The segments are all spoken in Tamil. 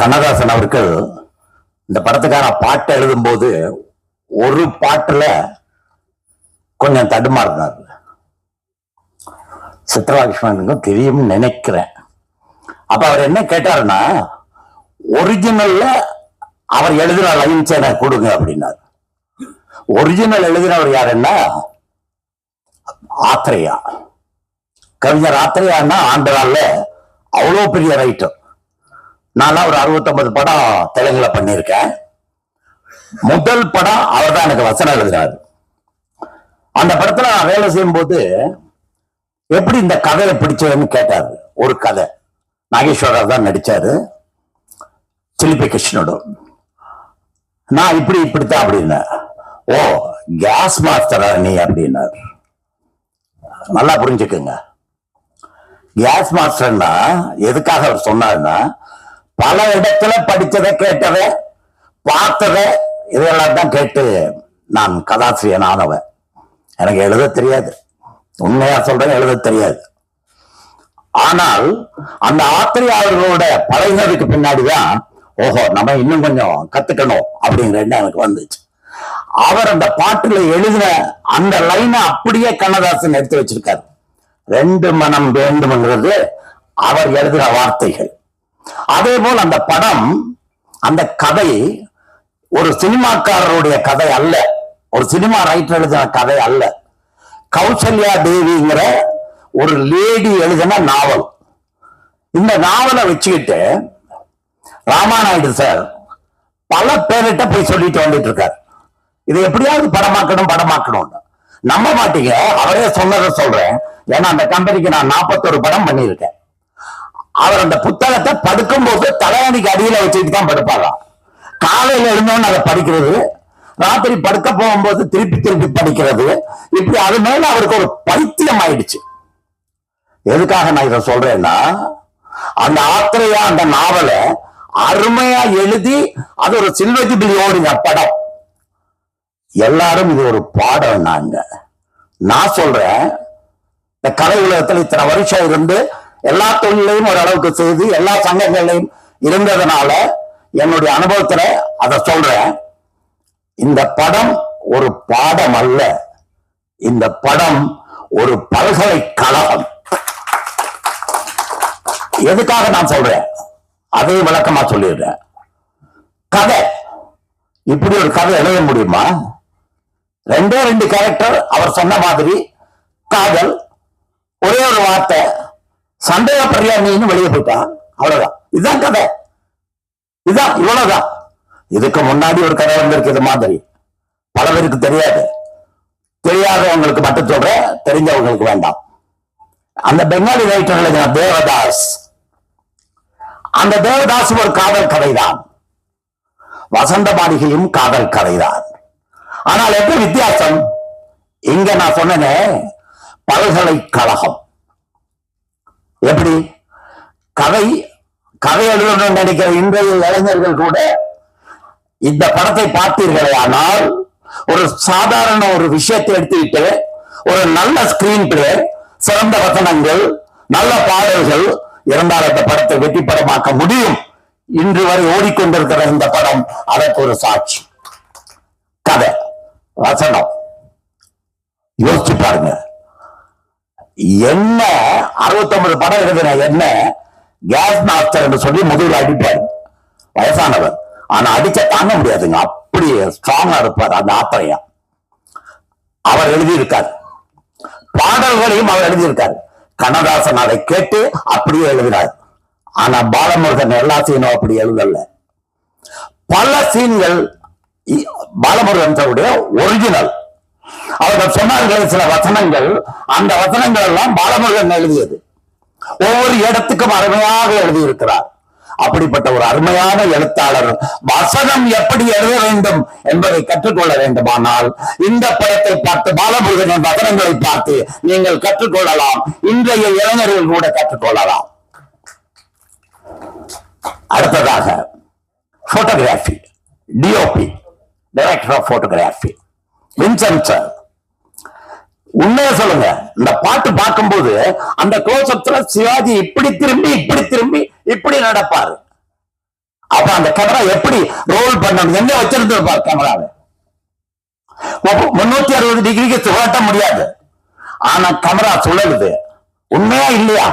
கண்ணதாசன் அவர்கள் இந்த படத்துக்கான பாட்டை எழுதும்போது ஒரு பாட்டுல கொஞ்சம் தடுமாறினார். சித்ராலட்சுமனுக்கும் தெரியும்னு நினைக்கிறேன். அப்ப அவர் என்ன கேட்டாருன்னா ஒரிஜினல்ல அவர் எழுதின லைன்ஸ் எனக்கு கொடுங்க அப்படின்னார். ஒரிஜினல் எழுதினவர் யாருன்னா ஆத்திரையா. கவிஞர் ஆத்திரையான்னா நாளில் அவ்வளோ பெரிய ரைட்டர் நான்லாம் ஒரு அறுபத்தொன்பது படம் தெலுங்குல பண்ணியிருக்கேன். முதல் படம் அவர் தான் எனக்கு வசனம் எழுதினார் அந்த படத்துல நான் வேலை செய்யும்போது எப்படி இந்த கதையை பிடிச்சதுன்னு கேட்டாரு. ஒரு கதை. நாகேஸ்வரர் தான் நடிச்சாரு. சிலிப்பி கிருஷ்ணனோட. நான் இப்படி இப்படித்தான் அப்படின்னேன். ஓ கேஸ் மாஸ்டரா நீ அப்படின்னார். நல்லா புரிஞ்சுக்குங்க. கேஸ் மாஸ்டர்னா எதுக்காக அவர் சொன்னார்னா பல இடத்துல படிச்சதை கேட்டதை பார்த்ததை இதெல்லாம் தான் கேட்டு நான் கதாசிரியன் ஆனவன் எனக்கு எழுத தெரியாது. உண்மையா சொல்றேன் எழுத தெரியாது. ஆனால் அந்த ஆத்திரியாளர்களோட பழகினதுக்கு பின்னாடிதான் ஓஹோ நம்ம இன்னும் கொஞ்சம் கத்துக்கணும் அப்படிங்கிற எண்ணம் எனக்கு வந்துச்சு. அவர் அந்த பாட்டுல எழுதின அந்த லைனை அப்படியே கண்ணதாசன் எடுத்து வச்சிருக்காரு. ரெண்டு மனம் வேண்டும்ங்கிறது அவர் எழுதுகிற வார்த்தைகள். அதே போல் அந்த படம் அந்த கதை ஒரு சினிமாக்காரருடைய கதை அல்ல. ஒரு சினிமா ரைட்டர் எழுதின கதை அல்ல. கௌசல்யா தேவிங்கிற ஒரு லேடி எழுதின நாவல் இந்த நாவலை வச்சுக்கிட்டு ராமாநாயுடு சார் பல பேர்கிட்ட போய் சொல்லிட்டு வந்துட்டு இருக்காரு இதை எப்படியாவது படமாக்கணும் படமாக்கணும் நம்ப மாட்டீங்க. அவரே சொன்னதை சொல்றேன். ஏன்னா அந்த கம்பெனிக்கு நான் நாற்பத்தொரு படம் பண்ணியிருக்கேன். அவர் அந்த புத்தகத்தை படுக்கும்போது தலையணிக்கு அடியில வச்சுட்டு தான் படுப்பாராம் காலையில எழுந்தோன்னு அதை படிக்கிறது ராத்திரி படுக்க போகும்போது திருப்பி திருப்பி படிக்கிறது இப்படி அது மேல அவருக்கு ஒரு பைத்தியம் ஆயிடுச்சு. எதுக்காக நான் இதை சொல்றேன்னா அந்த ஆத்திரையா அந்த நாவலை அருமையா எழுதி அது ஒரு சில்வஜிபிள் ஓடின படம். எல்லாரும் இது ஒரு பாடம் நாங்க நான் சொல்றேன் இந்த கலை உலகத்தில் இத்தனை வருஷம் இருந்து எல்லா தொழிலையும் ஓரளவுக்கு செய்து எல்லா சங்கங்களையும் இருந்ததுனால என்னுடைய அனுபவத்துல அதை சொல்றேன். இந்த படம் ஒரு பாடம் அல்ல. இந்த படம் ஒரு பல்கலைக்கழகம் எதுக்காக நான் சொல்றேன்? அதே விளக்கமா சொல்லிடுறேன். கதை. இப்படி ஒரு கதை எழுத முடியுமா? ரெண்டே ரெண்டு கேரக்டர் அவர் சொன்ன மாதிரி காதல் ஒரே ஒரு வார்த்தை சண்டையா நீன்னு வெளியே போயிட்டான் அவ்வளவுதான். இதுதான் கதை. இதுதான் இவ்வளவுதான். இதுக்கு முன்னாடி ஒரு கதை வந்திருக்கு இது மாதிரி. பல பேருக்கு தெரியாது. தெரியாதவங்களுக்கு மட்டும் சொல்றேன் தெரிஞ்சவங்களுக்கு வேண்டாம். அந்த பெங்காலி ரைட்டர் தேவதாஸ். அந்த தேவதாஸ் ஒரு காதல் கதைதான். வசந்த மாளிகையும் காதல் கதைதான். ஆனால் எப்படி வித்தியாசம்? இங்க நான் சொன்னேனே பல்கலைக்கழகம். எப்படி? கதை கதை எழுதணும்னு நினைக்கிற இன்றைய இளைஞர்கள் கூட இந்த படத்தை பார்த்தீர்களே ஆனால் ஒரு சாதாரண ஒரு விஷயத்தை எடுத்துக்கிட்டு ஒரு நல்ல ஸ்கிரீன் பிளே சிறந்த வசனங்கள் நல்ல பாடல்கள் இருந்தால் அந்த படத்தை வெற்றி படமாக்க முடியும். இன்று வரை ஓடிக்கொண்டிருக்கிற இந்த படம் அதற்கு ஒரு சாட்சி. கதை வசனம். யோசிச்சு பாருங்க. என்ன? அறுபத்தொன்பது படம் எழுதின என்ன? கேஸ் மாஸ்டர் என்று சொல்லி முதுகில் அடிப்பார். வயசானவர். ஆனா அடிச்ச தாங்க முடியாதுங்க. அப்படி ஸ்ட்ராங்கா இருப்பார் அந்த ஆத்திரையா. அவர் எழுதியிருக்கார். பாடல்களையும் அவர் எழுதியிருக்கார். கண்ணதாசன் அதை கேட்டு அப்படியே எழுதினார். ஆனா பாலமுருகன் எல்லா சீனும் அப்படி எழுதல. பல சீன்கள் பாலமுருகன் ஒரிஜினல் அவர்கள் சொன்னார்கள் சில வசனங்கள். அந்த வசனங்கள் எல்லாம் பாலமுருகன் எழுதியது. ஒவ்வொரு இடத்துக்கும் அருமையாக எழுதியிருக்கிறார். அப்படிப்பட்ட ஒரு அருமையான எழுத்தாளர். வசனம் எப்படி எழுத வேண்டும் என்பதை கற்றுக்கொள்ள வேண்டுமானால் இந்த படத்தை பார்த்து பாலமுருகனின் வசனங்களை பார்த்து நீங்கள் கற்றுக்கொள்ளலாம். இன்றைய இளைஞர்கள் கூட கற்றுக்கொள்ளலாம். அடுத்ததாக photography DOP director of photography Vincent sir. உண்மையை சொல்லுங்க. இந்த பாட்டு பார்க்கும்போது அந்த க்ளோஸ்அப்ஸ்ல சிவாஜி இப்படி திரும்பி இப்படி திரும்பி இப்படி நடப்பாரு. அப்ப அந்த கேமரா எப்படி ரோல் பண்ணணும்? எங்க வச்சிருந்திருப்பார் கேமராவை முன்னூத்தி அறுபது டிகிரிக்கு சுழட்ட முடியாது. ஆனா கேமரா சுழலுது. உண்மையா இல்லையா?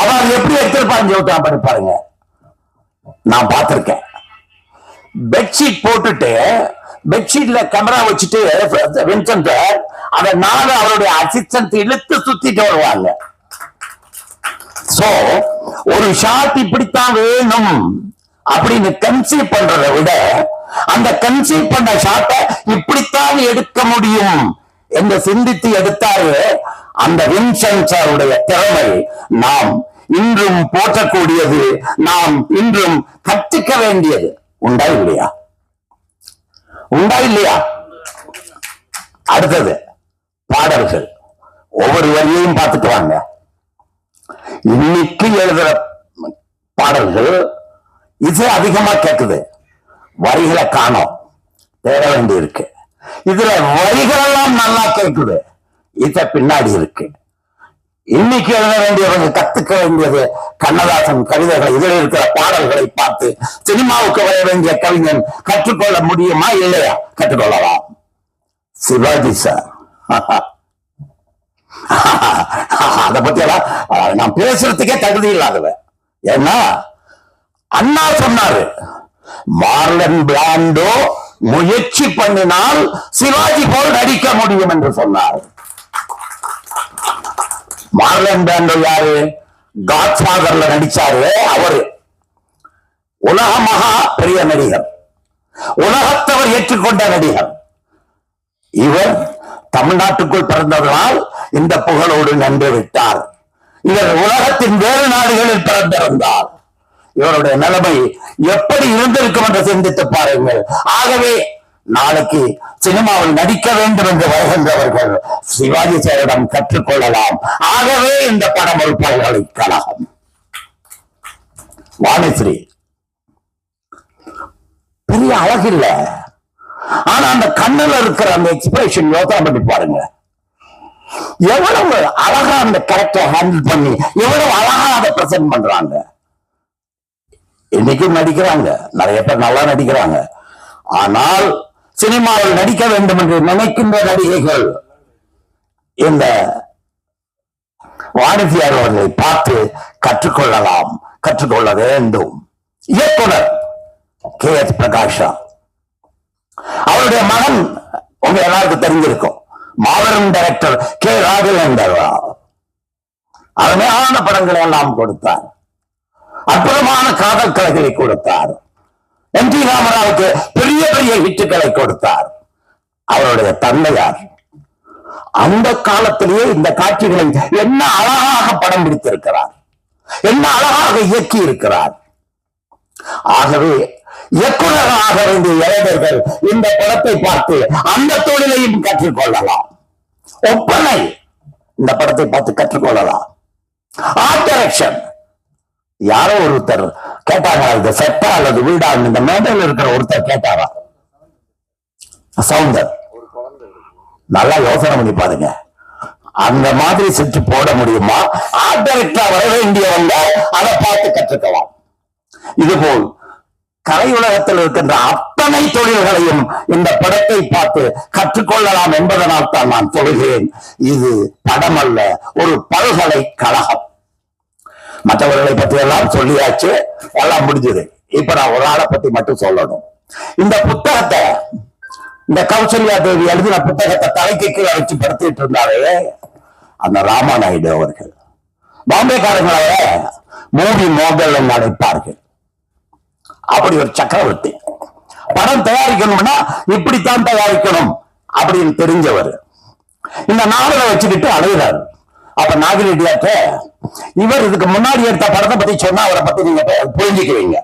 அவன் எப்படி எடுத்திருப்பான் சொல்லிட்டான் பண்ணி பாருங்க. நான் பார்த்திருக்கேன். பெட்ஷீட் போட்டுட்டு பெட்ஷீட்ல கேமரா வச்சுட்டு வின்சென்ட் அதை நாலு அவருடைய அசிஸ்டன்ட் இழுத்து சுத்திட்டு வருவாங்க. சோ ஒரு ஷாட் இப்படித்தான் வேணும் அப்படின்னு கன்சீவ் பண்றதை விட அந்த கன்சீவ் பண்ண ஷாட்டை இப்படித்தான் எடுக்க முடியும் என்று சிந்தித்து எடுத்தாரு அந்த வின்சென்டருடைய திறமை நாம் இன்றும் போற்றக்கூடியது நாம் இன்றும் கற்றுக்க வேண்டியது உண்டா இல்லையா? உண்டா இல்லையா? அடுத்தது பாடல்கள். ஒவ்வொரு வரியையும் பார்த்துட்டு வாங்க. இன்னைக்கு எழுதுற பாடல்கள் இது அதிகமா கேக்குது. வரிகளை காணோம். தேட வேண்டி இருக்கு இதுல வரிகள் எல்லாம் நல்லா கேட்குது இத பின்னாடி இருக்கு. இன்னைக்கு எழுத வேண்டியவங்க கத்துக்க வேண்டியது கண்ணதாசன் கவிதைகள். இதில் இருக்கிற பாடல்களை பார்த்து சினிமாவுக்கு வர வேண்டிய கவிஞன் கற்றுக்கொள்ள முடியுமா இல்லையா? கற்றுக்கொள்ளலாம். சிவாஜி சார் அத பத்தி எல்லாம் நான் பேசுறதுக்கே தகுதி இல்லாதவன் ஏன்னா அண்ணா சொன்னாரு மார்லன் பிராண்டோ முயற்சி பண்ணினால் சிவாஜி போல் நடிக்க முடியும் என்று சொன்னார். மார்லன் பேண்டோ யாரு? காட்ஃபாதர்ல நடிச்சாரு அவரு. உலக மகா பெரிய நடிகர். உலகத்தவர் ஏற்றுக்கொண்ட நடிகர். இவர் தமிழ்நாட்டுக்குள் பிறந்ததனால் இந்த புகழோடு நின்று விட்டார். இவர் உலகத்தின் வேறு நாடுகளில் பிறந்திருந்தார். இவருடைய நிலைமை எப்படி இருந்திருக்கும் என்று சிந்தித்து பாருங்கள். ஆகவே நாளைக்கு சினிமாவில் நடிக்க வேண்டும் என்று வருகின்றவர்கள் சிவாஜி சாரிடம் கற்றுக்கொள்ளலாம். ஆகவே இந்த படம் ஒரு பல்கலைக்கழகம். வாணிஸ்ரீ பெரிய அழகில்ல. ஆனா அந்த கண்ணில் இருக்கிற அந்த எக்ஸ்பிரஷன் யோசனை பண்ணி பாருங்க. எவ்வளவு அழகா அந்த கேரக்டர் ஹேண்டில் பண்ணி எவ்வளவு அழகா அதை பிரசன்ட் பண்றாங்க. இன்னைக்கும் நடிக்கிறாங்க. நிறைய பேர் நல்லா நடிக்கிறாங்க. ஆனால் சினிமாவில் நடிக்க வேண்டும் என்று நினைக்கின்ற நடிகைகள் இந்த வாணிஜியார் அவர்களை பார்த்து கற்றுக்கொள்ளலாம் கற்றுக்கொள்ள வேண்டும். இயக்குனர் கே எஸ் பிரகாஷா. அவருடைய மகன் உங்க எல்லாருக்கும் தெரிஞ்சிருக்கும். மாபெரும் டைரக்டர் கே ராகவேந்தர் அருமையான படங்களை எல்லாம் கொடுத்தார். அற்புதமான காதல் கலைகளை கொடுத்தார். என் டி ராமராவுக்கு பெரிய பெரிய ஹிட்டுகளை கொடுத்தார். அவருடைய தந்தையார். அந்த காலத்திலேயே இந்த காட்சிகளை என்ன அழகாக படம் பிடித்திருக்கிறார். என்ன அழகாக இயக்கி இருக்கிறார் ஆகவே இயக்குநராக இருந்த இளைஞர்கள் இந்த படத்தை பார்த்து அந்த தொழிலையும் கற்றுக்கொள்ளலாம். ஒப்பனை இந்த படத்தை பார்த்து கற்றுக்கொள்ளலாம். ஆர்ட் டைரக்ஷன் யாரோ ஒருத்தர் கேட்டாங்க இது செட்டா அல்லது வீடா இந்த மேடையில் இருக்கிற ஒருத்தர் கேட்டாரா? சவுந்தர். நல்லா யோசனை பண்ணி பாருங்க. அந்த மாதிரி செட்டு போட முடியுமா? ஆர்ட் டைரக்டரா வர வேண்டியவங்க அதை பார்த்து கற்றுக்கலாம். இதுபோல் கலை உலகத்தில் இருக்கின்ற அத்தனை தொழில்களையும் இந்த படத்தை பார்த்து கற்றுக்கொள்ளலாம் என்பதனால் தான் நான் சொல்கிறேன். இது படம் அல்ல ஒரு பல்கலைக்கழகம். மற்றவர்களை பத்தி எல்லாம் சொல்லியாச்சு. எல்லாம் முடிஞ்சது. இப்ப நான் ஒரு ஆளை பத்தி மட்டும் சொல்லணும். இந்த புத்தகத்தை இந்த கௌசல்யா தேவி எழுதின புத்தகத்தை தலைக்கு கீழே வச்சு படுத்திட்டு இருந்தாரே அந்த ராமாநாயுடு அவர்கள். பாம்பேக்காரங்களை மூவி மோகல் என்று அழைப்பார்கள். அப்படி ஒரு சக்கரவர்த்தி. படம் தயாரிக்கணும்னா இப்படித்தான் தயாரிக்கணும் அப்படின்னு தெரிஞ்சவர். இந்த நாவலை வச்சுக்கிட்டு அழுகிறாரு அப்ப நாகிரெட்டியாட்ட இவர் இதுக்கு முன்னாடி எடுத்த படத்தை பத்தி சொன்னா அவரை பத்தி நீங்க புரிஞ்சுக்குவீங்க.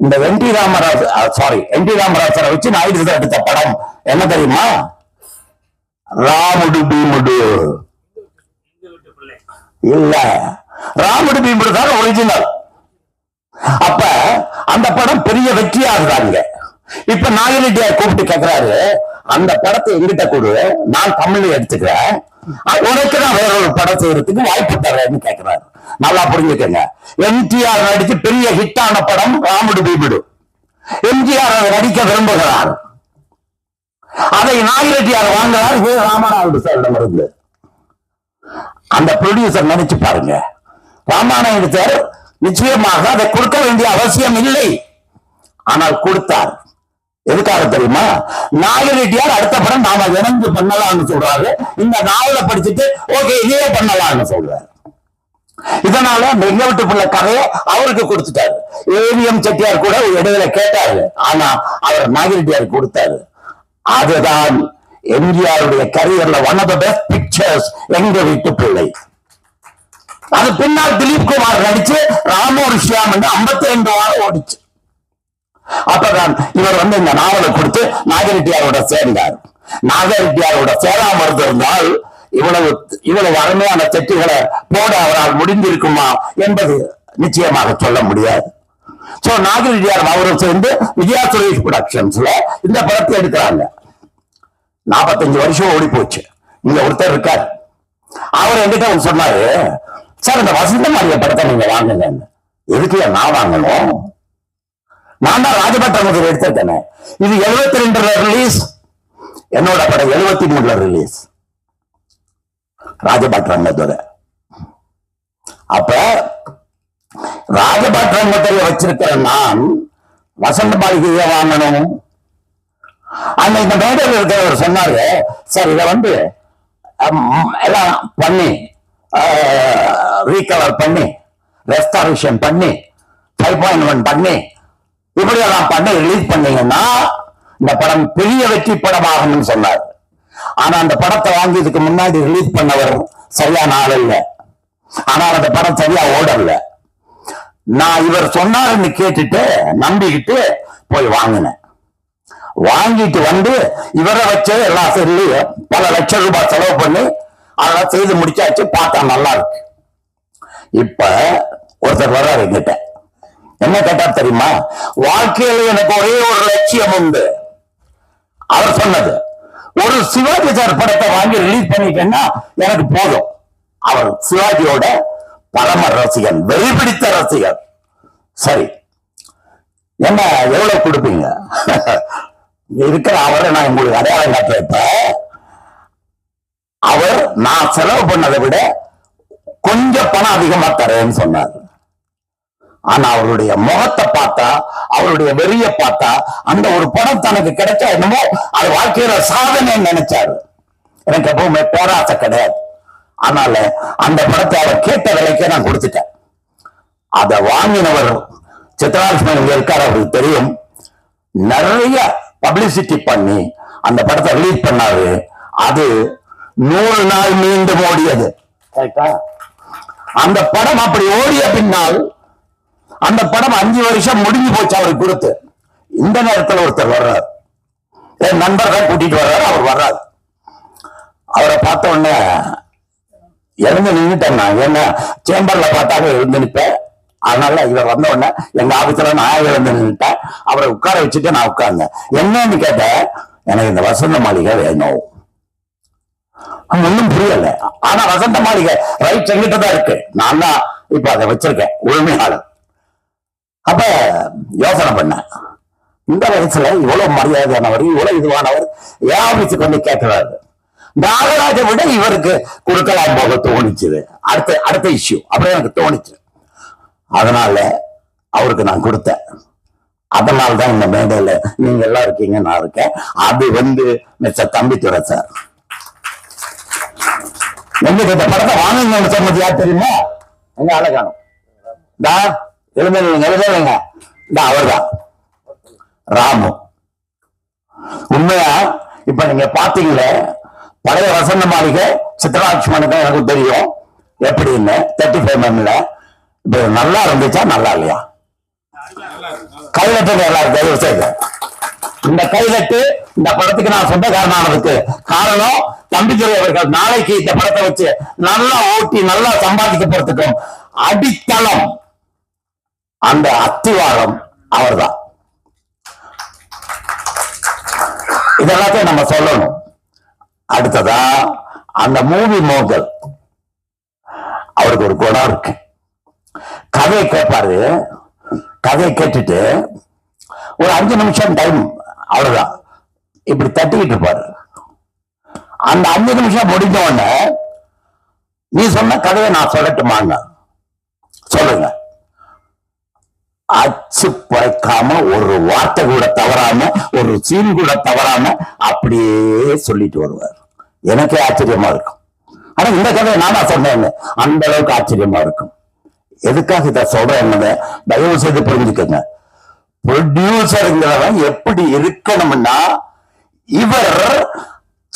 இந்த N T Ramaraj sorry N T ராமராஜரை வச்சு நாயுடு சார் எடுத்த படம் என்ன தெரியுமா? ராமுடு பீமுடு. இல்ல. ராமுடு பீமுடு தான் ஒரிஜினல் அப்ப அந்த படம் பெரிய வெற்றியாகுதாங்க இப்ப நாகரெட்டியார் கூப்பிட்டு கேட்கிறாரு அந்த படத்தை எங்கிட்ட கொடு நான் தமிழ்ல எடுத்துக்கிறேன். உனக்கு நான் வேற ஒரு படம் செய்யறதுக்கு வாய்ப்பு தர்றேன்னு கேட்கிறாரு நல்லா புரிஞ்சுக்கங்க. எம்ஜிஆர் நடிச்சு பெரிய ஹிட்டான படம் ராமுடு பீபிடு எம்ஜிஆர் அதை நடிக்க விரும்புகிறார். அதை நாகிரெட்டியார் வாங்குறார் வே ராமநாயுடு சாரிடம் இருந்து. அந்த ப்ரொடியூசர் நினைச்சு பாருங்க. ராமாநாயுடு சார் நிச்சயமாக அதை கொடுக்க வேண்டிய அவசியம் இல்லை. ஆனால் கொடுத்தார். எதுக்காக தெரியுமா? நாகரெட்டியார் அடுத்த படம் நாம இணைந்து பண்ணலாம்னு சொல்றாரு. இந்த நாவலை படிச்சுட்டு ஓகே இதையே பண்ணலாம்னு சொல்றாரு. இதனால அந்த எங்க விட்டு பிள்ளை கதையை அவருக்கு கொடுத்துட்டாரு. ஏவிஎம் செட்டியார் கூட இடையில கேட்டாரு. ஆனா அவர் நாகரெட்டியார் கொடுத்தாரு. அதுதான் எம்ஜிஆருடைய கரியர்ல one of the best pictures Enga Veettu Pillai. அது பின்னால் திலீப் குமார் நடிச்சு ராமோ ரிஷியாம் ஐம்பத்தி ரெண்டு வாரம் ஓடிச்சு. அப்பதான் இவர் வந்து இந்த நாவலை கொடுத்து நாகரெட்டியாரோட சேர்ந்தார். நாகரெட்டியாரோட சேராம இருந்திருந்தால் இவ்வளவு இவ்வளவு அருமையான செட்டுகளை போட அவரால் முடிந்திருக்குமா என்பது நிச்சயமாக சொல்ல முடியாது. சோ நாகரெட்டியார் அவரும் சேர்ந்து விஜயா சுரேஷ் ப்ரொடக்ஷன்ஸ்ல இந்த படத்தை எடுக்கிறாங்க. நாற்பத்தஞ்சு வருஷம் ஓடி போச்சு இங்க ஒருத்தர் இருக்காரு. அவர் என்கிட்ட அவர் சொன்னாரு சார் இந்த வசந்த மாளிகை படத்தை நீங்க வாங்குங்க எதுக்கு நான் வாங்கணும்? நான் தான் ராஜபட்டம் முதல் எடுத்திருக்கேனே. இது எழுபத்தி ரெண்டுல ரிலீஸ் என்னோட படம் எழுபத்தி மூணுல ரிலீஸ் ராஜபட்ரங்கத்தோட அப்ப ராஜபட்ரங்கத்தில் வச்சிருக்கிற நான் வசந்த மாளிகையை வாங்கணும். அந்த இந்த மேடையில் இருக்கிறவர் சொன்னாரு சார் இதை வந்து எல்லாம் பண்ணி ரீகவர் பண்ணி ரெஸ்டாரேஷன் பண்ணி ஃபைவ் பாயிண்ட் ஒன் பண்ணி இப்படி நான் படம் ரிலீஸ் பண்ணீங்கன்னா இந்த படம் பெரிய வெற்றி படமாகும்னு சொன்னார். ஆனா அந்த படத்தை வாங்கி இதுக்கு முன்னாடி ரிலீஸ் பண்ணவர் சரியான ஆள் இல்லை. ஆனால் அந்த படம் சரியா ஓடல. நான் இவர் சொன்னாருன்னு கேட்டுட்டு நம்பிக்கிட்டு போய் வாங்கினேன். வாங்கிட்டு வந்து இவரை வச்சு எல்லாம் சொல்லி பல லட்சம் ரூபாய் செலவு பண்ணி அதெல்லாம் செய்து முடிச்சாச்சு பார்த்தா நல்லா இருக்கு. இப்ப ஒருத்தர் வர்றாரு எங்கிட்ட என்ன கேட்டா தெரியுமா? வாழ்க்கையில எனக்கு ஒரே ஒரு லட்சியம் உண்டு. அவர் சொன்னது ஒரு சிவாஜி சார் படத்தை வாங்கி ரிலீஸ் பண்ணிட்டேன்னா எனக்கு போதும். அவர் சிவாஜியோட பரம ரசிகன் வெறி பிடித்த ரசிகர். சரி என்ன எவ்வளவு கொடுப்பீங்க? இருக்கிற அவரை நான் உங்களுக்கு அடையாளம் காட்டுறப்ப அவர் நான் செலவு பண்ணதை விட கொஞ்சம் பணம் அதிகமா தரேன்னு சொன்னார். ஆனா அவருடைய முகத்தை பார்த்தா அவருடைய வெறிய பார்த்தா அந்த ஒரு படம் தனக்கு கிடைச்சா என்னமோ அது வாழ்க்கையில சாதனை நினைச்சாரு. எனக்கு எப்பவுமே பேராசை கிடையாது. அதனால அந்த படத்தை அவர் கேட்ட விலைக்கே நான் கொடுத்துட்டேன். அதை வாங்கினவர் சித்ராலட்சுமி இங்க இருக்காரு அவருக்கு தெரியும். நிறைய பப்ளிசிட்டி பண்ணி அந்த படத்தை ரிலீஸ் பண்ணாரு. அது நூறு நாள் மீண்டும் ஓடியது. கரெக்டா அந்த படம் அப்படி ஓடிய பின்னால் அந்த படம் அஞ்சு வருஷம் முடிஞ்சு போச்சு அவருக்கு கொடுத்து. இந்த நேரத்தில் ஒருத்தர் வர்றார். என் நண்பர் தான் கூட்டிட்டு வர்றாரு அவர் வர்றாரு. அவரை பார்த்த உடனே எழுந்து நின்றுட்டேன் நான். ஏன்னா சேம்பர்ல பார்த்தாங்க எழுந்து நிற்பேன் அதனால இவர் வந்த உடனே எங்க ஆபீஸ்ல நான் எழுந்து நின்றுட்டேன் அவரை உட்கார வச்சுட்டு நான் உட்கார்ந்தேன். என்னன்னு கேட்டேன் எனக்கு இந்த வசந்த மாளிகை வேணும். ஒன்றும் புரியல. ஆனா வசந்த மாளிகை ரைட் எங்கிட்ட தான் இருக்கு. நான் தான் இப்ப அதை வச்சிருக்கேன் உரிமையாளர். அப்ப யோசனை பண்ணேன் இந்த வயசுல இவ்வளவு மரியாதையானவர் இவ்வளவு இதுவானவர் ஏன் ஆபீஸுக்கு வந்து கேட்கிறாரு? நாகராஜ விட இவருக்கு கொடுக்கலாம் போக தோணிச்சுது. அடுத்த அடுத்த இஷ்யூ அப்படியே எனக்கு தோணிச்சு. அதனால அவருக்கு நான் கொடுத்தேன். அதனால தான் இந்த மேடையில நீங்க எல்லாம் இருக்கீங்க நான் இருக்கேன். அது வந்து மிஸ்டர் தம்பித்துறை சார். எங்களுக்கு இந்த படத்தை வாங்குங்கன்னு சொன்னது யார் தெரியுமா? எங்க அழகானம் டா எழுதுங்க எழுதுங்க இந்த அவர்தான். ராமு. உண்மையா? இப்ப நீங்க பாத்தீங்களே பழைய வசந்த மாளிகை சித்தராட்சுமனுக்கு எனக்கு தெரியும். எப்படின்னு? தேர்ட்டி ஃபைவ் எம்ல இப்ப இது நல்லா இருந்துச்சா நல்லா இல்லையா? கைதட்டு எல்லாரும் இருக்கு செய்து. இந்த கைதட்டு இந்த படத்துக்கு நான் சொந்தக்காரனானதுக்கு காரணம் தம்பிதுரை அவர்கள் நாளைக்கு இந்த படத்தை வச்சு நல்லா ஓட்டி நல்லா சம்பாதிக்க அடித்தளம். அந்த அத்திவாரம் அவர்தான். இதெல்லாத்தையும் நம்ம சொல்லணும். அடுத்ததா அந்த மூவி மோகல் அவருக்கு ஒரு குணம் இருக்கு. கதையை கேட்பாரு. கதையை கேட்டுட்டு ஒரு அஞ்சு நிமிஷம் டைம் அவ்வளவுதான். இப்படி தட்டிக்கிட்டு இருப்பாரு. அந்த அஞ்சு நிமிஷம் முடிஞ்ச உடனே நீ சொன்ன கதையை நான் சொல்லட்டுமாங்க சொல்லுங்க. அச்சு பழைக்காம ஒரு வார்த்தை கூட தவறாம ஒரு சீன் கூட தவறாம அப்படியே சொல்லிட்டு வருவார். எனக்கே ஆச்சரியமா இருக்கும். ஆனா இந்த கதையை நானா சொன்னேன்னு அந்த அளவுக்கு ஆச்சரியமா இருக்கும். எதுக்காக இதை சொல்றேன்னு தயவு செய்து புரிஞ்சுக்கங்க. ப்ரொடியூசருங்கிறவன் எப்படி இருக்கணும்னா இவர்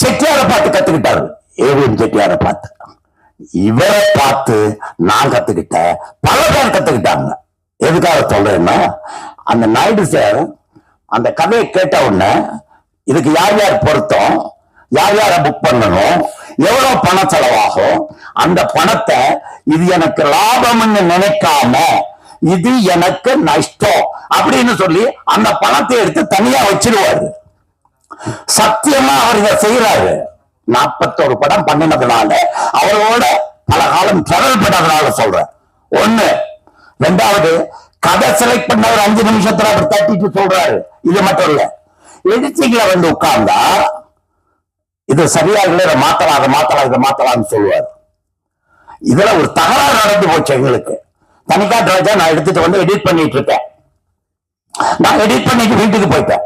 செட்டியாரை பார்த்து கத்துக்கிட்டாரு. ஏவிஎம் செட்டியாரை பார்த்து. இவரை பார்த்து நான் கத்துக்கிட்டேன் பல பேர் கத்துக்கிட்டாங்க. எதுக்காக சொல்றேன்னா அந்த நாயுடு சார் அந்த கதையை கேட்ட உடனே இதுக்கு யார் யார் பொருத்தம் யார் யாரை புக் பண்ணணும் எவ்வளவு பணம் செலவாகும் அந்த பணத்தை இது எனக்கு லாபம்னு நினைக்காம இது எனக்கு நஷ்டம் அப்படின்னு சொல்லி அந்த பணத்தை எடுத்து தனியா வச்சிருவாரு. சத்தியமா அவர் இதை செய்யறாரு நாற்பத்தோரு படம் பண்ணினதுனால அவரோட பல காலம் டிராவல் பண்ணதுனால சொல்றேன். ஒண்ணு ரெண்டாவது கதை செலக்ட் பண்ண ஒரு அஞ்சு நிமிஷத்துல அவர் தட்டிட்டு சொல்றாரு. இது மட்டும் இல்ல. எடிட்டிங்ல வந்து உட்கார்ந்தா இது சரியா இல்லை இதை மாத்தலாம் அதை மாத்தலாம் இதை மாத்தலாம்னு சொல்லுவார். இதுல ஒரு தகராறு நடந்து போச்சு எங்களுக்கு. தனிக்கா ராஜா நான் எடுத்துட்டு வந்து எடிட் பண்ணிட்டு இருக்கேன். நான் எடிட் பண்ணிட்டு வீட்டுக்கு போயிட்டேன்.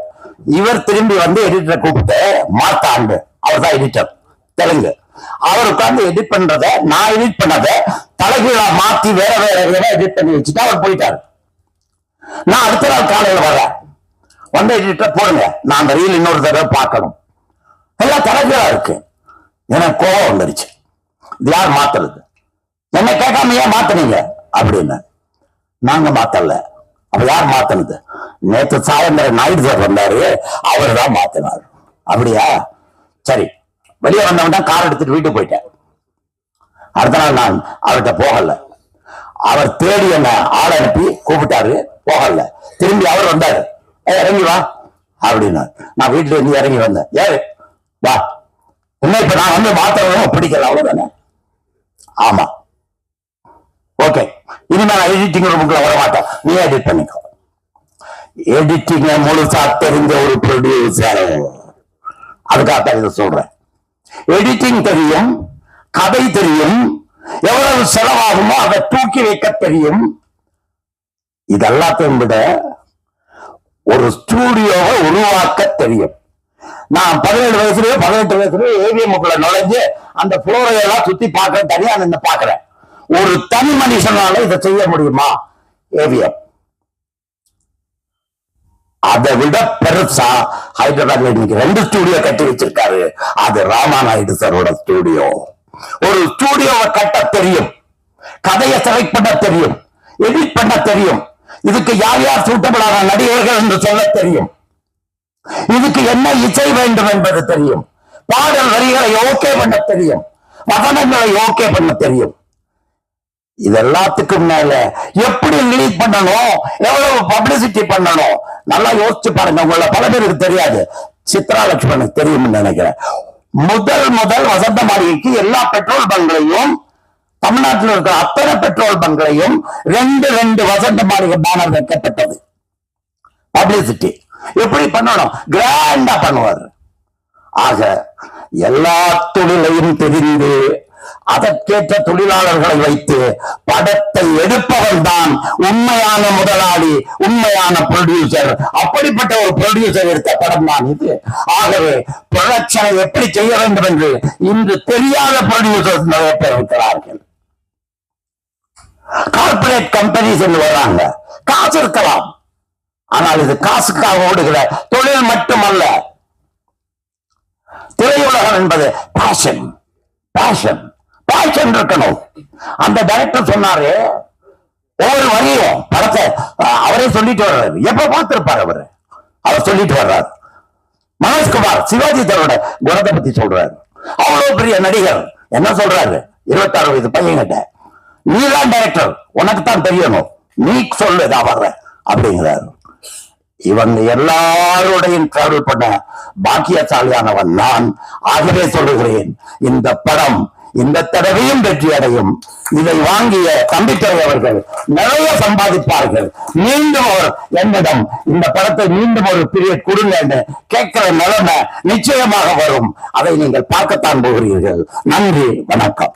இவர் திரும்பி வந்து எடிட்டரை கூப்பிட்டு மாத்தாண்டு அவர் தான் எடிட்டர் தெலுங்கு. அவர் உட்கார்ந்து எடிட் பண்றத நான் எடிட் பண்ணத தலைகீழா மாத்தி வேற வேற வேற எடிட் பண்ணி வச்சுட்டு அவர் போயிட்டாரு. நான் அடுத்த நாள் காலையில வரேன் வந்து எடிட்டர் போடுங்க. நான் அந்த ரீல் இன்னொரு தடவை பார்க்கணும். எல்லாம் தலைகீழா இருக்கு. எனக்கு கோபம் வந்துருச்சு. இது யார் மாத்துறது? என்ன கேட்காம ஏன் மாத்தினீங்க? அப்படின்னு. நாங்க மாத்தல. அப்ப யார் மாத்தினது? நேத்து சாயந்தரம் நாயுடு சார் வந்தாரு. அவர் தான் மாத்தினார். அப்படியா? சரி. வெளியே வந்தவன் தான் கார் எடுத்துட்டு வீட்டுக்கு போயிட்டேன். அடுத்த நாள் நான் அவர்கிட்ட போகல. அவர் தேடி என்ன ஆள் அனுப்பி கூப்பிட்டாரு போகல. திரும்பி அவர் வந்தாரு. "ஏய், இறங்கி வா அப்படின்னாரு. நான் வீட்டுல இருந்து இறங்கி வந்தேன். ஏய் வா. என்ன இப்ப நான் வந்து மாத்தவும் பிடிக்கல அவ்வளவுதானே? ஆமா. ஓகே இனிமே நான் எடிட்டிங் ரூமுக்குள்ள வர மாட்டேன் நீ எடிட் பண்ணிக்கோ. எடிட்டிங் முழுசா தெரிஞ்ச ஒரு ப்ரொடியூசர் அதுக்காக இதை சொல்றேன். எடிட்டிங் தெரியும் கதை தெரியும். எவ்வளவு செலவாகுமோ அதை தூக்கி வைக்க தெரியும். இதெல்லாத்தையும் விட ஒரு ஸ்டூடியோவை உருவாக்க தெரியும். நான் பதினேழு வயசுலயோ பதினெட்டு வயசுலயோ ஏவிஎம்குள்ள நுழைஞ்சு அந்த புளோரை எல்லாம் சுத்தி பார்க்கறேன் தனியா நின்று பாக்குறேன் ஒரு தனி மனுஷனால இதை செய்ய முடியுமா? ஏவிஎம் அதை விட பெருசா ஹைதராபாத்ல இன்னைக்கு ரெண்டு ஸ்டூடியோ கட்டி வச்சிருக்காரு. அது ராமாநாயுடு சாரோட ஸ்டூடியோ ஒரு ஸ்டூடியோவை கட்ட தெரியும். கதையை செலக்ட் பண்ண தெரியும். எடிட் பண்ண தெரியும். இதுக்கு யார் யார் சூட்டபிளான நடிகர்கள் என்று சொல்ல தெரியும். இதுக்கு என்ன இசை வேண்டும் என்பது தெரியும். பாடல் வரிகளை ஓகே பண்ண தெரியும். வசனங்களை ஓகே பண்ண தெரியும். இது எல்லாத்துக்கும் மேல எப்படி ரிலீஸ் பண்ணணும்? எவ்வளவு பப்ளிசிட்டி பண்ணணும்? நல்லா யோசிச்சு பாருங்க. உங்களை பல பேருக்கு தெரியாது. சித்ரா லட்சுமணனுக்கு தெரியும்னு நினைக்கிறேன். முதல் முதல் வசந்த மாளிகைக்கு எல்லா பெட்ரோல் பங்க்லையும் தமிழ்நாட்டில் இருக்கிற அத்தனை பெட்ரோல் பங்களையும் ரெண்டு ரெண்டு வசந்த மாளிகை பேனர் வைக்கப்பட்டது. பப்ளிசிட்டி எப்படி பண்ணணும்? கிராண்டா பண்ணுவார். ஆக எல்லா தொழிலையும் தெரிந்து அதற்கேற்ற தொழிலாளர்களை வைத்து படத்தை எடுப்பவன் தான் உண்மையான முதலாளி உண்மையான ப்ரொடியூசர் அப்படிப்பட்ட ஒரு ப்ரொடியூசர் எடுத்த படம் தான் இது. ஆகவே ப்ரொடக்ஷனை எப்படி செய்ய வேண்டும் என்று இன்று தெரியாத ப்ரொடியூசர்ஸ் நிறைய பேர் இருக்கிறார்கள். கார்பரேட் கம்பெனிஸ் என்று வர்றாங்க. காசு இருக்கலாம். ஆனால் இது காசுக்காக ஓடுகிற தொழில் மட்டுமல்ல. திரையுலகம் என்பது பேஷன் பேஷன் பேஷன் இருக்கணும் அந்த டைரக்டர் சொன்னாரு ஒவ்வொரு வரியும் படத்தை அவரே சொல்லிட்டு வர்றாரு. எப்ப பார்த்திருப்பாரு அவரு? அவர் சொல்லிட்டு வர்றாரு. மனோஜ்குமார் சிவாஜி தரோட குணத்தை பத்தி சொல்றாரு. அவ்வளவு பெரிய நடிகர். என்ன சொல்றாரு? இருபத்தாறு வயது பையன்கிட்ட நீதான் டைரக்டர் உனக்கு தான் தெரியணும். நீ சொல்லு நான் வர்ற அப்படிங்கிறாரு. இவங்க எல்லாரோடையும் டிராவல் பண்ண பாக்கியசாலியானவன் நான். ஆகவே சொல்லுகிறேன் இந்த படம் இந்த தடவையும் வெற்றி அடையும். இதை வாங்கிய தம்பித்துறை அவர்கள் நிறைய சம்பாதிப்பார்கள். மீண்டும் அவர் என்னிடம் இந்த படத்தை மீண்டும் ஒரு பீரியட் கொடுங்கன்னு கேட்கிற நிலைமை நிச்சயமாக வரும். அதை நீங்கள் பார்க்கத்தான் போகிறீர்கள். நன்றி வணக்கம்.